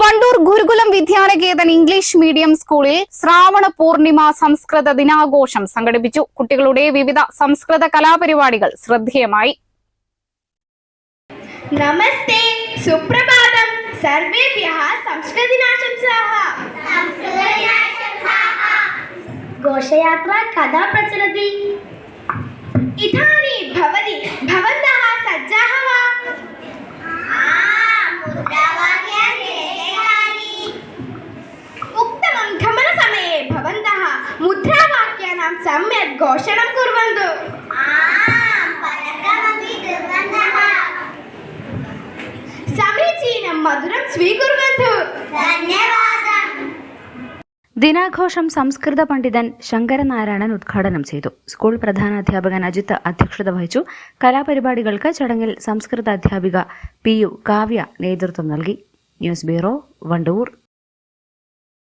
Wandoor Gurukulam Vidya Niketan English medium സ്കൂളിൽ ശ്രാവണ പൂർണിമ സംസ്കൃത ദിനാഘോഷം സംഘടിപ്പിച്ചു. കുട്ടികളുടെ വിവിധ സംസ്കൃത കലാപരിപാടികൾ ശ്രദ്ധേയമായി. നമസ്തേ. സുപ്രഭാതം. ഘോഷയാത്ര കഥാ പ്രചരതി ഇതാനീ मुद्रावाक्यानां सम्यक् घोषणं कुर्वन्तु समीचीनं मधुरं स्वीकुर्वन्तु ദിനാഘോഷം സംസ്കൃത പണ്ഡിതൻ ശങ്കരനാരായണൻ ഉദ്ഘാടനം ചെയ്തു സ്കൂൾ പ്രധാനാധ്യാപകൻ അജിത്ത് അധ്യക്ഷത വഹിച്ചു കലാപരിപാടികൾക്ക് ചടങ്ങിൽ സംസ്കൃത അധ്യാപിക പി യു കാവ്യ നേതൃത്വം നൽകി ന്യൂസ് ബ്യൂറോ വണ്ടൂർ